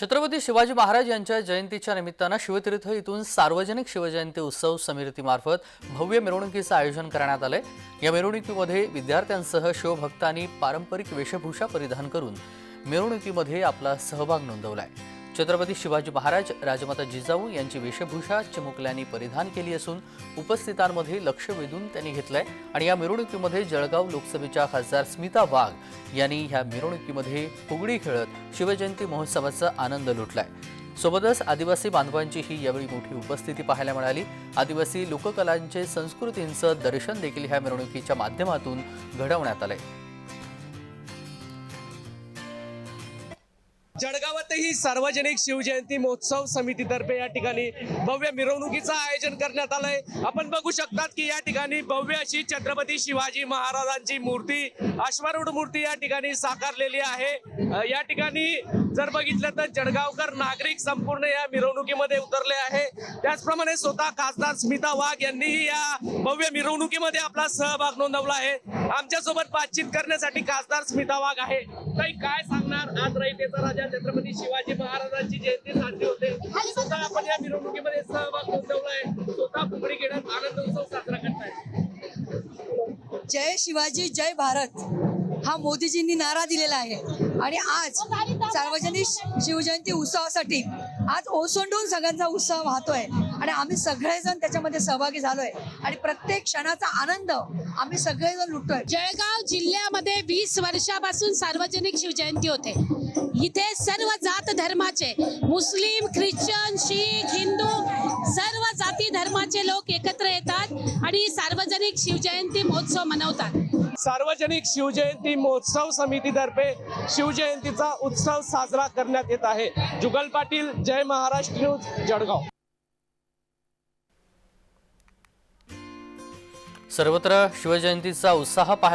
छत्रपती शिवाजी महाराज यांच्या जयंतीच्या निमित्तानं शिवतीर्थ इथून सार्वजनिक शिवजयंती उत्सव समितीमार्फत भव्य मिरवणुकीचं आयोजन करण्यात आलंय. या मिरवणुकीमध्ये विद्यार्थ्यांसह शिवभक्तांनी पारंपरिक वेशभूषा परिधान करून मिरवणुकीमध्ये आपला सहभाग नोंदवला आहे छत्रपती शिवाजी महाराज राजमाता जिजाऊ यांची वेशभूषा चिमुकल्यांनी परिधान केली असून उपस्थितांमध्ये लक्ष वेधून त्यांनी घेतलंय. आणि या मिरवणुकीमध्ये जळगाव लोकसभेच्या खासदार स्मिता वाघ यांनी ह्या मिरवणुकीमध्ये फुगडी खेळत शिवजयंती महोत्सवाचा आनंद लुटलाय. सोबतच आदिवासी बांधवांचीही यावेळी मोठी उपस्थिती पाहायला मिळाली. आदिवासी लोककलांचे संस्कृतींचं दर्शन देखील ह्या मिरवणुकीच्या माध्यमातून घडवण्यात आलंय. जळगावातही सार्वजनिक शिवजयंती महोत्सव समितीतर्फे या ठिकाणी भव्य मिरवणुकीचं आयोजन करण्यात आलंय. आपण बघू शकतात की या ठिकाणी भव्य अशी छत्रपती शिवाजी महाराजांची मूर्ती अश्वारूढ मूर्ती या ठिकाणी साकारलेली आहे. या ठिकाणी जर बघितलं तर जळगावकर नागरिक संपूर्ण या मिरवणुकीमध्ये उतरले आहे. त्याचप्रमाणे स्वतः खासदार स्मिता वाघ यांनीही या भव्य मिरवणुकीमध्ये आपला सहभाग नोंदवला आहे. आमच्यासोबत बातचीत करण्यासाठी खासदार स्मिता वाघ आहे. काही काय सांगणार? रयतेचा राजा छत्रपती शिवाजी महाराजांची जयंती साजरी होते. स्वतः आपण या मिरवणुकीमध्ये सहभाग नोंदवलाय स्वतः फुगडी घेण्यात आनंद उत्सव साजरा करताय. जय शिवाजी जय भारत. हा मोदीजींनी नारा दिलेला आहे. आणि आज सार्वजनिक शिवजयंती उत्सवासाठी आज ओसंडून सगळ्यांचा उत्साह वाहतोय. आणि आम्ही सगळेजण त्याच्यामध्ये सहभागी झालोय. आणि प्रत्येक क्षणाचा आनंद आम्ही सगळेजण लुटतोय. जळगाव जिल्ह्यामध्ये वीस वर्षापासून सार्वजनिक शिवजयंती होते. इथे सर्व जात धर्माचे मुस्लिम ख्रिश्चन शीख हिंदू सर्व जाती धर्माचे लोक एकत्र येतात आणि सार्वजनिक शिवजयंती महोत्सव मनवतात. सार्वजनिक शिवजयंती महोत्सव समितीतर्फे शिवजयंतीचा उत्सव साजरा करण्यात येत आहे. जुगल पाटील जय महाराष्ट्र न्यूज जळगाव. सर्वत्र शिवजयंतीचा उत्साह पाहायला